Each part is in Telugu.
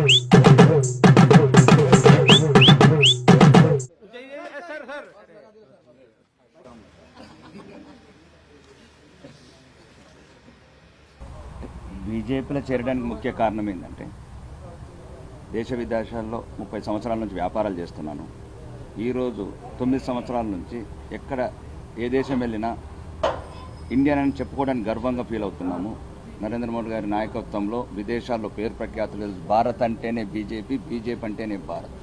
బీజేపీలో చేరడానికి ముఖ్య కారణం ఏంటంటే దేశ విదేశాల్లో ముప్పై సంవత్సరాల నుంచి వ్యాపారాలు చేస్తున్నాను. ఈరోజు తొమ్మిది సంవత్సరాల నుంచి ఎక్కడ ఏ దేశం వెళ్ళినా ఇండియన్ అని చెప్పుకోవడానికి గర్వంగా ఫీల్ అవుతున్నాము. నరేంద్ర మోడీ గారి నాయకత్వంలో విదేశాల్లో పేరు ప్రఖ్యాతులు భారత్ అంటేనే బీజేపీ బీజేపీ అంటేనే భారత్.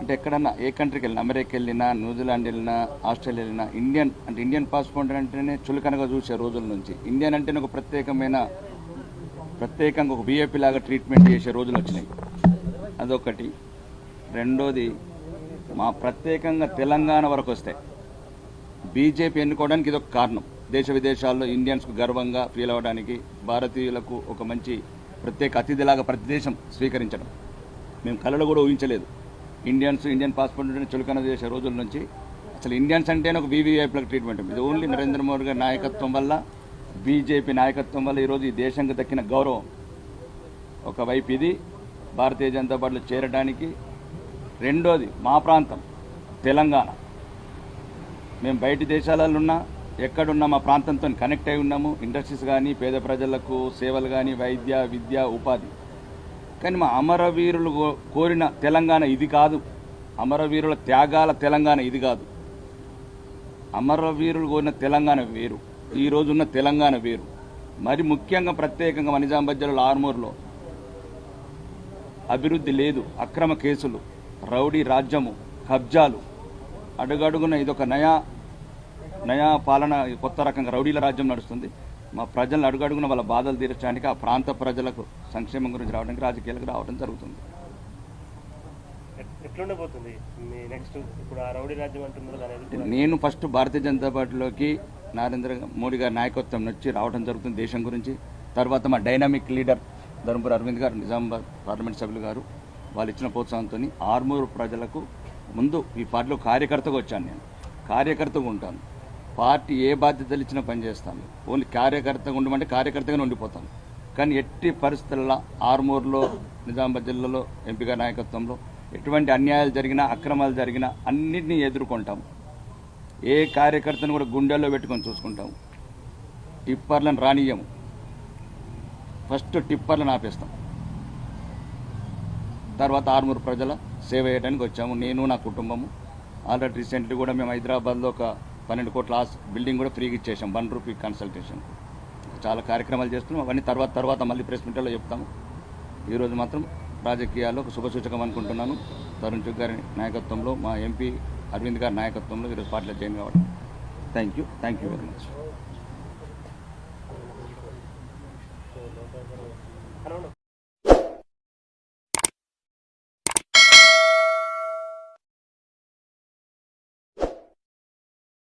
అంటే ఎక్కడన్నా ఏ కంట్రీకి వెళ్ళినా అమెరికా వెళ్ళినా న్యూజిలాండ్ వెళ్ళినా ఆస్ట్రేలియా వెళ్ళినా ఇండియన్ అంటే ఇండియన్ పాస్పోర్ట్ అంటేనే చులకనగా చూసే రోజుల నుంచి ఇండియన్ అంటేనే ఒక ప్రత్యేకమైన ప్రత్యేకంగా ఒక బీఏపీ లాగా ట్రీట్మెంట్ చేసే రోజులు వచ్చినాయి. అదొకటి. రెండోది మా ప్రత్యేకంగా తెలంగాణ వరకు వస్తే బీజేపీ ఎన్నుకోవడానికి ఇదొక కారణం. దేశ విదేశాల్లో ఇండియన్స్కు గర్వంగా ఫీల్ అవ్వడానికి భారతీయులకు ఒక మంచి ప్రత్యేక అతిథిలాగా ప్రతి దేశం స్వీకరించడం. మేము కళలు కూడా ఊహించలేదు. ఇండియన్స్ ఇండియన్ పాస్పోర్ట్ చులకన చేసే రోజుల నుంచి అసలు ఇండియన్స్ అంటేనే ఒక వీవీఐపీలకు ట్రీట్మెంట్ ఇది ఓన్లీ నరేంద్ర మోడీ గారి నాయకత్వం వల్ల బీజేపీ నాయకత్వం వల్ల ఈరోజు ఈ దేశంకి దక్కిన గౌరవం. ఒకవైపు ఇది భారతీయ జనతా పార్టీలో చేరడానికి. రెండోది మా ప్రాంతం తెలంగాణ. మేము బయటి దేశాలలో ఉన్నా ఎక్కడున్నా మా ప్రాంతంతో కనెక్ట్ అయి ఉన్నాము. ఇండస్ట్రీస్ కానీ పేద ప్రజలకు సేవలు కానీ వైద్య విద్య ఉపాధి. కానీ మా అమరవీరులు కో- కోరిన తెలంగాణ ఇది కాదు. అమరవీరుల త్యాగాల తెలంగాణ ఇది కాదు. అమరవీరులు కోరిన తెలంగాణ వేరు. ఈ రోజున్న తెలంగాణ వేరు. మరి ముఖ్యంగా ప్రత్యేకంగా మన నిజామాబాద్ జిల్లాలో ఆర్మూర్లో అభివృద్ధి లేదు. అక్రమ కేసులు రౌడీ రాజ్యము కబ్జాలు. అడుగడుగున ఇదొక నయా. నయా పాలన కొత్త రకంగా రౌడీల రాజ్యం నడుస్తుంది. మా ప్రజలను అడుగడుగున వాళ్ళ బాధలు తీర్చడానికి ఆ ప్రాంత ప్రజలకు సంక్షేమం గురించి రావడానికి రాజకీయాలకు రావడం జరుగుతుంది. ఎట్లుండబోతుంది? నెక్స్ట్ ఇప్పుడు ఆ రౌడీ రాజ్యం అంటున్నారు నేను ఫస్ట్ భారతీయ జనతా పార్టీలోకి నరేంద్ర మోడీ గారి నాయకత్వం నుంచి రావడం జరుగుతుంది దేశం గురించి. తర్వాత మా డైనామిక్ లీడర్ ధర్మపురి అరవింద్ గారు నిజామాబాద్ పార్లమెంట్ సభ్యులు గారు వాళ్ళు ఇచ్చిన ప్రోత్సాహంతో ఆర్మూరు ప్రజలకు ముందు ఈ పార్టీలో కార్యకర్తగా వచ్చాను నేను. కార్యకర్తగా ఉంటాను. పార్టీ ఏ బాధ్యతలు ఇచ్చినా పనిచేస్తాను ఓన్లీ కార్యకర్తగా ఉండమంటే కార్యకర్తగానే ఉండిపోతాను కానీ ఎట్టి పరిస్థితుల్లో ఆర్మూర్లో నిజామాబాద్ జిల్లాలో ఎంపీగా నాయకత్వంలో ఎటువంటి అన్యాయాలు జరిగినా అక్రమాలు జరిగినా అన్నింటినీ ఎదుర్కొంటాం. ఏ కార్యకర్తను కూడా గుండెల్లో పెట్టుకొని చూసుకుంటాం. టిప్పర్లను రానియము ఫస్ట్ టిప్పర్లను ఆపేస్తాం. తర్వాత ఆరుమూరు ప్రజల సేవ చేయడానికి వచ్చాము. నేను నా కుటుంబము. ఆల్రెడీ రీసెంట్లీ కూడా మేము హైదరాబాద్లో ఒక పన్నెండు కోట్ల బిల్డింగ్ కూడా ఫ్రీగా ఇచ్చేసాం వన్ రూపీ కన్సల్టేషన్ చాలా కార్యక్రమాలు చేస్తున్నాం అవన్నీ తర్వాత తర్వాత మళ్ళీ ప్రెస్ మీట్లో చెప్తాము. ఈరోజు మాత్రం రాజకీయాల్లో ఒక శుభసూచకం అనుకుంటున్నాను. తరుణ్ చుగ్ గారి నాయకత్వంలో మా ఎంపీ అరవింద్ గారి నాయకత్వంలో ఈరోజు పార్టీలో జాయిన్ కావడం. Thank you thank you very much hello